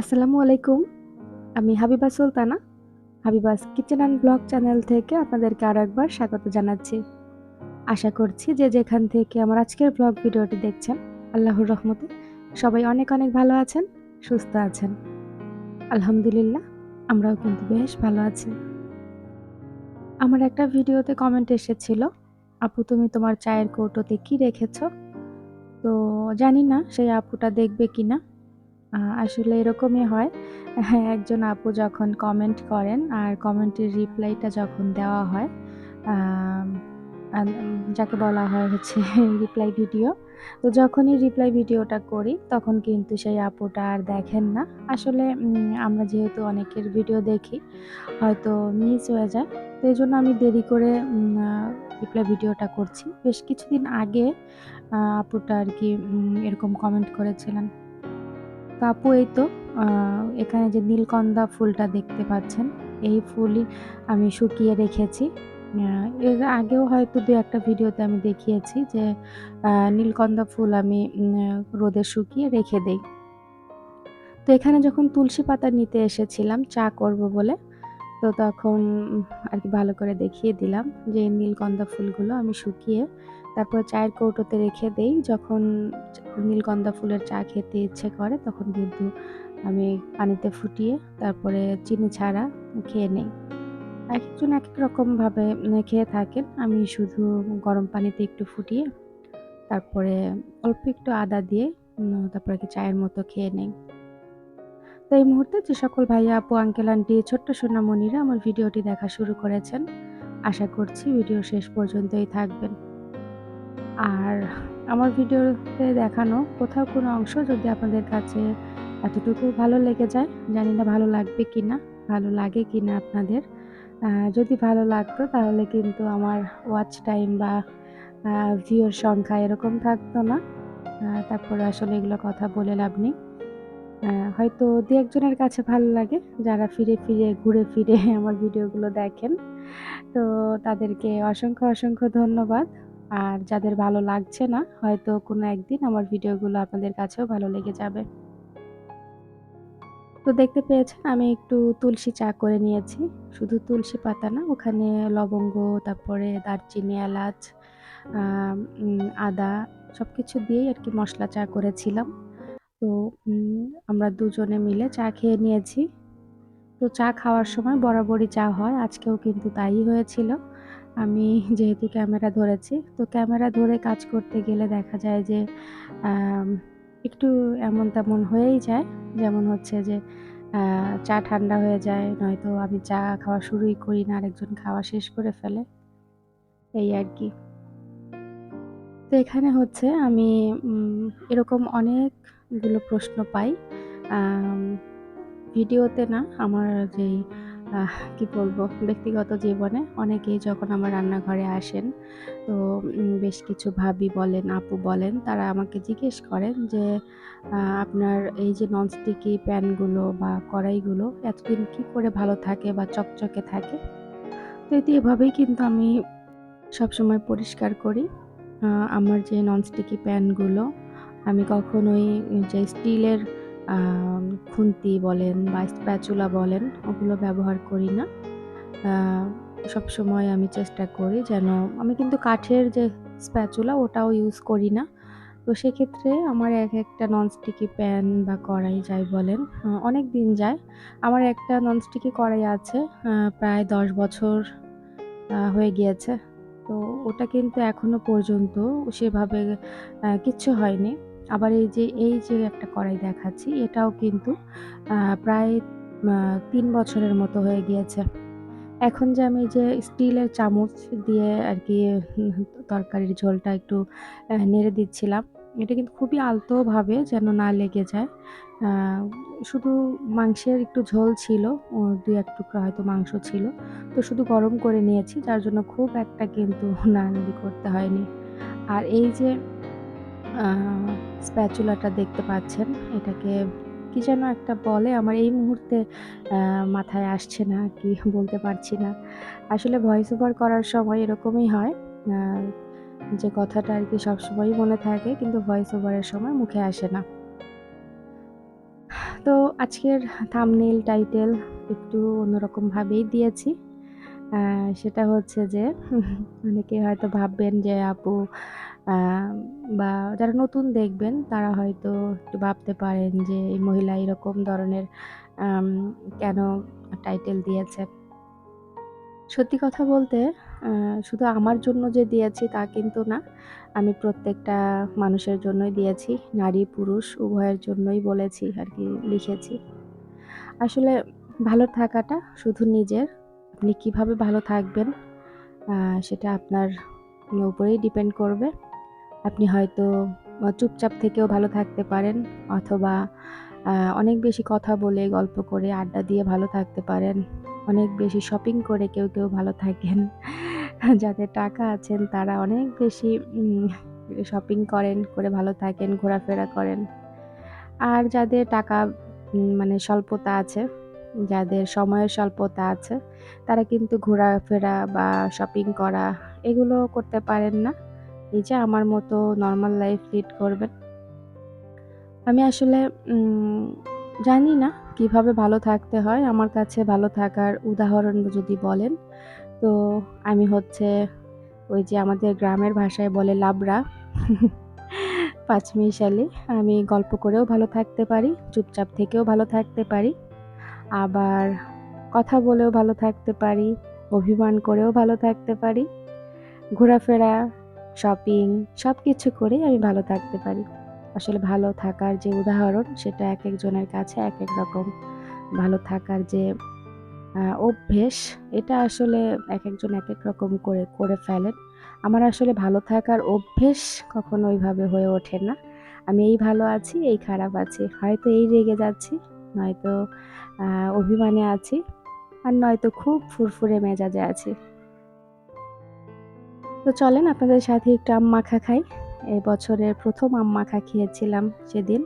আসসালামু আলাইকুম। আমি Habiba Sultana Habiba's kitchen and blog channel থেকে আপনাদেরকে আরও একবার স্বাগত জানাচ্ছি। আশা করছি যে যেখান থেকে আমার আজকের ব্লগ ভিডিওটি দেখছেন আল্লাহর রহমতে সবাই অনেক অনেক ভালো আছেন সুস্থ আছেন। আলহামদুলিল্লাহ আমরাও কিন্তু বেশ ভালো আছি। আমার একটা ভিডিওতে কমেন্ট এসেছিল আপু তুমি তোমার চায়ের কৌটোতে কি রেখেছ? তো জানি না সেই আপুটা দেখবে কিনা। আহ, আসলে এরকমই হয়। হ্যাঁ একজন আপু যখন কমেন্ট করেন আর কমেন্টের রিপ্লাইটা যখন দেওয়া হয় যাকে বলা হয় হচ্ছে রিপ্লাই ভিডিও তো যখনই রিপ্লাই ভিডিওটা করি, তখন কিন্তু সেই আপুটা আর দেখেন না। আসলে আমরা যেহেতু অনেকের ভিডিও দেখি, হয়তো মিস হয়ে যায়, তো এই জন্য আমি দেরি করে রিপ্লাই ভিডিওটা করছি। বেশ কিছুদিন আগে আপুটা আর কি এরকম কমেন্ট করেছিলেন। আপু এই তো এখানে যে নীলকন্দ ফুলটা দেখতে পাচ্ছেন, এই ফুলই আমি শুকিয়ে রেখেছি। এর আগেও হয়তো দু একটা ভিডিওতে আমি দেখিয়েছি যে নীলকন্দ ফুল আমি রোদে শুকিয়ে রেখে দেই। তো এখানে যখন তুলসী পাতা নিতে এসেছিলাম, চা করব বলে, তো তখন আর কি ভালো করে দেখিয়ে দিলাম যে, নীলকন্দ ফুলগুলো আমি শুকিয়ে তারপর চায়ের কৌটোতে রেখে দেই। যখন নীলগন্ধা ফুলের চা খেতে ইচ্ছে করে, তখন কিন্তু আমি পানিতে ফুটিয়ে, তারপরে চিনি ছাড়া খেয়ে নেই। এক একজন এক এক রকমভাবে খেয়ে থাকেন। আমি শুধু গরম পানিতে একটু ফুটিয়ে, তারপরে অল্প একটু আদা দিয়ে তারপরে কি চায়ের মতো খেয়ে নেই। তো এই মুহূর্তে যে সকল ভাইয়া, আপু, আঙ্কেল, আন্টি, ছোট্ট সোনামণিরা আমার ভিডিওটি দেখা শুরু করেছেন। আশা করছি ভিডিও শেষ পর্যন্তই থাকবেন। আর আমার ভিডিওতে দেখানো কোথাও কোনো অংশ যদি আপনাদের কাছে এতটুকু ভালো লেগে যায়, জানি না ভালো লাগবে কি না ভালো লাগে কি না আপনাদের যদি ভালো লাগতো তাহলে কিন্তু আমার ওয়াচ টাইম বা ভিউর সংখ্যা এরকম থাকতো না। তারপরে আসলে এগুলো কথা বলে লাভ নেই। হয়তো দু একজনের কাছে ভালো লাগে, যারা ফিরে ফিরে, ঘুরে ফিরে আমার ভিডিওগুলো দেখেন। তো তাদেরকে অসংখ্য অসংখ্য ধন্যবাদ। আর যাদের ভালো লাগছে না, হয়তো কোনো একদিন আমার ভিডিওগুলো আপনাদের কাছেও ভালো লেগে যাবে। তো দেখতে পেয়েছেন, আমি একটু তুলসী চা করে নিয়েছি। শুধু তুলসী পাতা না, ওখানে লবঙ্গ, তারপরে দারচিনি, এলাচ আদা সব কিছু দিয়েই আর কি মশলা চা করেছিলাম। তো আমরা দুজনে মিলে চা খেয়ে নিয়েছি। তো চা খাওয়ার সময় বরাবরই চা হয়, আজকেও কিন্তু তাই হয়েছিল। আমি যেহেতু ক্যামেরা ধরেছি, তো ক্যামেরা ধরে কাজ করতে গেলে দেখা যায় যে একটু এমন তেমন হয়েই যায়। যেমন হচ্ছে যে চা ঠান্ডা হয়ে যায়, নয়তো আমি চা খাওয়া শুরুই করি না, আরেকজন খাওয়া শেষ করে ফেলে। এই আর কি। তো এখানে হচ্ছে আমি এরকম অনেকগুলো প্রশ্ন পাই। ভিডিওতে না, আমার যেই কি বলব? ব্যক্তিগত জীবনে অনেকেই যখন আমার রান্নাঘরে আসেন, তো বেশ কিছু ভাবি বলেন, আপু বলেন, তারা আমাকে জিজ্ঞেস করেন যে আপনার এই যে ননস্টিকি প্যানগুলো বা কড়াইগুলো এতদিন কি করে ভালো থাকে বা চকচকে থাকে? তো এটি এভাবেই কিন্তু আমি সবসময় পরিষ্কার করি। আমার যে ননস্টিকি প্যানগুলো, আমি কখনোই যে স্টিলের খুন্তি বলেন বা স্প্যাচুলা বলেন, ওগুলো ব্যবহার করি না। সব সময় আমি চেষ্টা করি যেন, আমি কিন্তু কাঠের যে স্প্যাচুলা ওটাও ইউজ করি না। তো সেক্ষেত্রে আমার এক একটা ননস্টিকি প্যান বা কড়াই যাই বলেন অনেক দিন যায়। আমার একটা ননস্টিকি কড়াই আছে প্রায় দশ বছর হয়ে গিয়েছে। তো ওটা কিন্তু এখনও পর্যন্ত সেভাবে কিচ্ছু হয়নি। আবার এই যে এই যে একটা কড়াই দেখাচ্ছি, এটাও কিন্তু প্রায় তিন বছরের মতো হয়ে গিয়েছে। এখন যে আমি যে স্টিলের চামচ দিয়ে আর কি, তরকারির ঝোলটা একটু নেড়ে দিচ্ছিলাম, এটা কিন্তু খুবই আলতোভাবে যেন না লেগে যায়। শুধু মাংসের একটু ঝোল ছিল দু এক টুকরা হয়তো মাংস ছিল, তো শুধু গরম করে নিয়েছি, যার জন্য খুব একটা কিন্তু নাড়ানাড়ি করতে হয়নি। আর এই যে স্প্যাচুলাটা দেখতে পাচ্ছেন। এটাকে কি যেন একটা বলে, আমার এই মুহূর্তে মাথায় আসছে না, কি বলতে পারছি না। আসলে ভয়েস ওভার করার সময় এরকমই হয় যে কথাটা আর কি সবসময়ই মনে থাকে, কিন্তু ভয়েস ওভারের সময় মুখে আসে না। তো আজকের থামনেল টাইটেল একটু অন্যরকমভাবেই দিয়েছি। সেটা হচ্ছে যে অনেকে হয়তো ভাববেন যে আপু বা যারা নতুন দেখবেন, তারা হয়তো একটু ভাবতে পারেন যে এই মহিলা এরকম ধরনের কেন টাইটেল দিয়েছে। সত্যি কথা বলতে শুধু আমার জন্য যে দিয়েছি তা কিন্তু না। আমি প্রত্যেকটা মানুষের জন্যই দিয়েছি। নারী, পুরুষ, উভয়ের জন্যই বলেছি আর কি, লিখেছি। আসলে ভালো থাকাটা শুধু নিজের। আপনি কীভাবে ভালো থাকবেন সেটা আপনার উপরেই ডিপেন্ড করবে। আপনি হয়তো চুপচাপ থেকেও ভালো থাকতে পারেন অথবা অনেক বেশি কথা বলে, গল্প করে, আড্ডা দিয়ে ভালো থাকতে পারেন। অনেক বেশি শপিং করে কেউ, কেউ ভালো থাকেন। যাদের টাকা আছেন তারা অনেক বেশি শপিং করেন, করে ভালো থাকেন, ঘোরাফেরা করেন। আর যাদের টাকা মানে স্বল্পতা আছে, যাদের সময়ের স্বল্পতা আছে, তারা কিন্তু ঘোরাফেরা বা শপিং করা এগুলো করতে পারেন না। এই যে আমার মতো নর্মাল লাইফ লিড করবেন। আমি আসলে জানি না কীভাবে ভালো থাকতে হয়। আমার কাছে ভালো থাকার উদাহরণ যদি বলেন, তো আমি হচ্ছে ওই যে আমাদের গ্রামের ভাষায় বলে লাবড়া। পাঁচমিশালি। আমি গল্প করেও ভালো থাকতে পারি, চুপচাপ থেকেও ভালো থাকতে পারি। আবার কথা বলেও ভালো থাকতে পারি, অভিমান করেও ভালো থাকতে পারি। ঘোরাফেরা, শপিং সব কিছু করেই আমি ভালো থাকতে পারি। আসলে ভালো থাকার যে উদাহরণ সেটা এক একজনের কাছে এক এক রকম। ভালো থাকার যে অভ্যেস এটা আসলে এক একজন এক এক রকম করে, করে ফেলেন। আমার আসলে ভালো থাকার অভ্যেস কখনো ওইভাবে হয়ে ওঠে না। আমি এই ভালো আছি, এই খারাপ আছি। হয়তো এই রেগে যাচ্ছি, নয়তো অভিমানে আছি, আর নয়তো খুব ফুরফুরে মেজাজে আছি। তো চলেন আপনাদের সাথে একটু আম মাখা খাই। এই বছরের প্রথম আম মাখা খেয়েছিলাম সেদিন।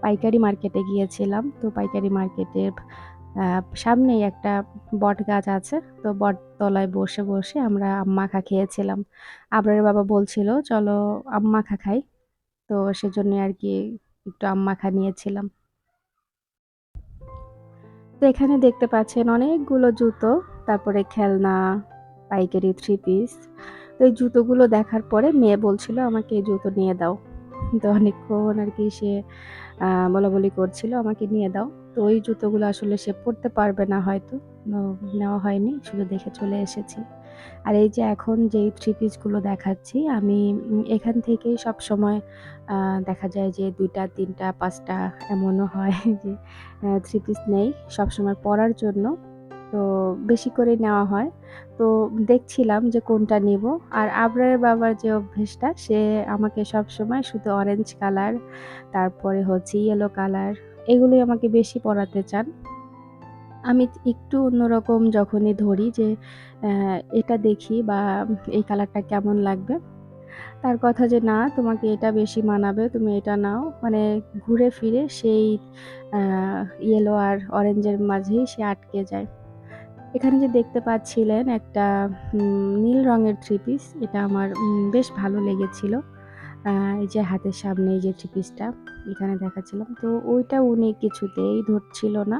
পাইকারি মার্কেটে গিয়েছিলাম। তো পাইকারি মার্কেটের সামনেই একটা বট গাছ আছে। তো বটতলায় বসে, বসে আমরা আম মাখা খেয়েছিলাম। আবরারের বাবা বলছিল, "চলো আম মাখা খাই।" তো সেজন্য আর কি একটু আম মাখা নিয়েছিলাম। তো এখানে দেখতে পাচ্ছেন অনেকগুলো জুতো, তারপরে খেলনা, পাইকারি থ্রি পিস। তো এই জুতোগুলো দেখার পরে মেয়ে বলছিল, "আমাকে এই জুতো নিয়ে দাও।" তো অনেকক্ষণ আর কি সে বলা বলাবলি করছিল, "আমাকে নিয়ে দাও।" তো ওই জুতোগুলো আসলে সে পড়তে পারবে না হয়তো। নেওয়া হয়নি, শুধু দেখে চলে এসেছি। আর এই যে এখন যেই থ্রি পিসগুলো দেখাচ্ছি আমি এখান থেকেই সবসময় আ দেখা যায় যে ২ টা, ৩ টা, ৫ টা এমনও হয় যে থ্রি পিস নেই সবসময় পরার জন্য। তো বেশি করে নেওয়া হয়। তো দেখছিলাম যে কোনটা নেব আর আবরারের বাবার যে অভ্যেসটা সে আমাকে সবসময় শুধু অরেঞ্জ কালার, তারপরে হচ্ছে ইয়েলো কালার এগুলোই আমাকে বেশি পরাতে চান। আমি একটু অন্যরকম যখনই ধরি যে এটা দেখি বা এই কালারটা কেমন লাগবে। তার কথা যে, "না তোমাকে এটা বেশি মানাবে, তুমি এটা নাও।" মানে ঘুরে ফিরে সেই ইয়েলো আর অরেঞ্জের মাঝেই সে আটকে যায়। এখানে যে দেখতে পাচ্ছিলেন একটা নীল রঙের থ্রি পিস এটা আমার বেশ ভালো লেগেছিল। এই যে হাতের সামনে এই যে থ্রি পিসটা এখানে দেখাচ্ছিলাম। তো ওইটা উনি কিছুতেই ধরছিল না।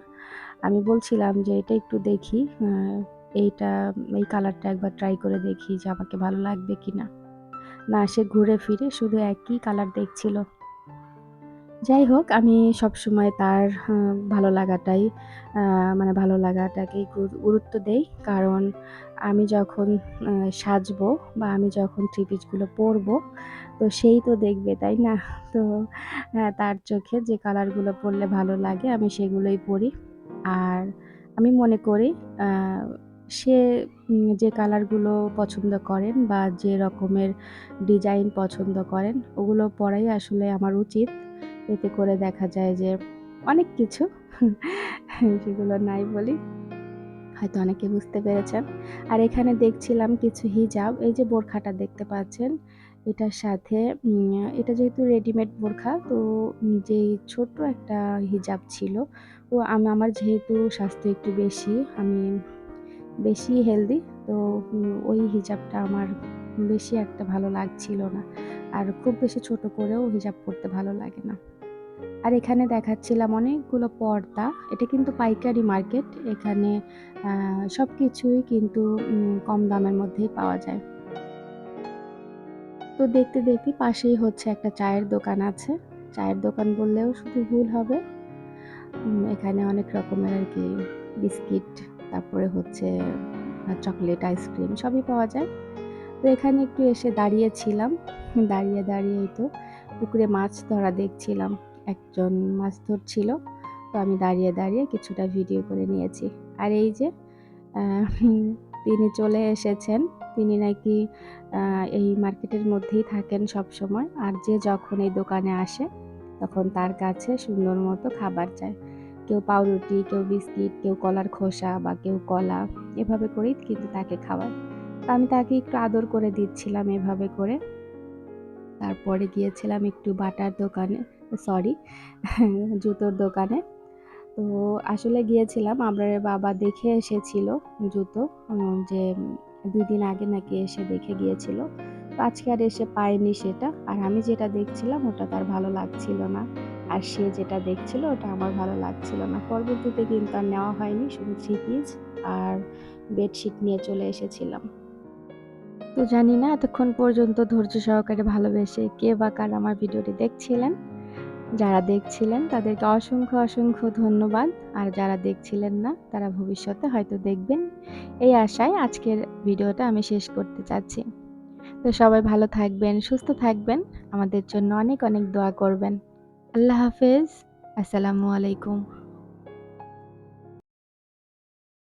আমি বলছিলাম যে, "এটা একটু দেখি, এইটা এই কালারটা একবার ট্রাই করে দেখি যে আমাকে ভালো লাগবে কি না না সে ঘুরে ফিরে শুধু একই কালার দেখছিল। যাই হোক আমি সবসময় তার ভালো লাগাটাই মানে ভালো লাগাটাকেই গুরুত্ব দেই। কারণ আমি যখন সাজবো বা আমি যখন থ্রি পিসগুলো পরবো, তো সেই তো দেখবে, তাই না? তো আ তার চোখে যে কালারগুলো পরলে ভালো লাগে আমি সেগুলোই পরি। আর আমি মনে করি সে যে কালারগুলো পছন্দ করেন বা যে রকমের ডিজাইন পছন্দ করেন, ওগুলো পরাই আসলে আমার উচিত। এতে করে দেখা যায় যে অনেক কিছু সেগুলো নাই বলি। হয়তো অনেকে বুঝতে পেরেছেন। আর এখানে দেখছিলাম কিছু হিজাব, এই যে বোরখাটা দেখতে পাচ্ছেন, এটার সাথে এটা যেহেতু রেডিমেড বোরখা তো যেই ছোট্ট একটা হিজাব ছিল, ও আমি আমার যেহেতু স্বাস্থ্য একটু বেশি, আমি বেশি হেলদি তো ওই হিজাবটা আমার বেশি একটা ভালো লাগছিল না। আর খুব বেশি ছোট করেও হিজাব পরতে ভালো লাগে না। আর এখানে দেখাচ্ছিলাম অনেকগুলো পর্দা এটা কিন্তু পাইকারি মার্কেট এখানে সব কিছুই কিন্তু কম দামের মধ্যেই পাওয়া যায় তো দেখতে দেখতে পাশেই হচ্ছে একটা চায়ের দোকান আছে চায়ের দোকান বললেও শুধু ভুল হবে এখানে অনেক রকমের আর কি বিস্কিট, তারপরে হচ্ছে চকলেট, আইসক্রিম সবই পাওয়া যায়। তো এখানে একটু এসে দাঁড়িয়েছিলাম। দাঁড়িয়ে দাঁড়িয়ে এই তো পুকুরে মাছ ধরা দেখছিলাম। একজন মাছ ধরছিল। তো আমি দাঁড়িয়ে দাঁড়িয়ে কিছুটা ভিডিও করে নিয়েছি। আর এই যে তিনি চলে এসেছেন। তিনি নাকি এই মার্কেটের মধ্যেই থাকেন সব সময় আর যে যখন এই দোকানে আসে তখন তার কাছে সুন্দর মতো খাবার চায়। কেউ পাউরুটি, কেউ বিস্কিট, কেউ কলার খোসা বা কেউ কলা, এভাবে করেই কিন্তু তাকে খাওয়ায়। তো আমি তাকে একটু আদর করে দিচ্ছিলাম এভাবে করে। তারপরে গিয়েছিলাম একটু বাটার দোকানে সরি জুতোর দোকানে। তো আসলে গিয়েছিলাম, আমার বাবা দেখে এসেছিল জুতো যে দুই দিন আগে নাকি এসে দেখে গিয়েছিল। আজকে আর এসে পায়নি সেটা। আর আমি যেটা দেখছিলাম, ওটা তার ভালো লাগছিল না। আর সে যেটা দেখছিল, ওটা আমার ভালো লাগছিল না। পরবর্তীতে কিন্তু আর নেওয়া হয়নি, শুধু থ্রি পিস আর বেডশিট নিয়ে চলে এসেছিলাম। তো জানি না এতক্ষণ পর্যন্ত ধৈর্য সহকারে ভালোবেসে কে বা কার আমার ভিডিওটি দেখছিলেন। যারা দেখছিলেন, তাদেরকে অসংখ্য অসংখ্য ধন্যবাদ। আর যারা দেখছিলেন না, তারা ভবিষ্যতে হয়তো দেখবেন। এই আশায় আজকের ভিডিওটা আমি শেষ করতে চাচ্ছি। তো সবাই ভালো থাকবেন, সুস্থ থাকবেন। আমাদের জন্য অনেক অনেক দোয়া করবেন। আল্লাহ হাফেজ। আসসালামু আলাইকুম।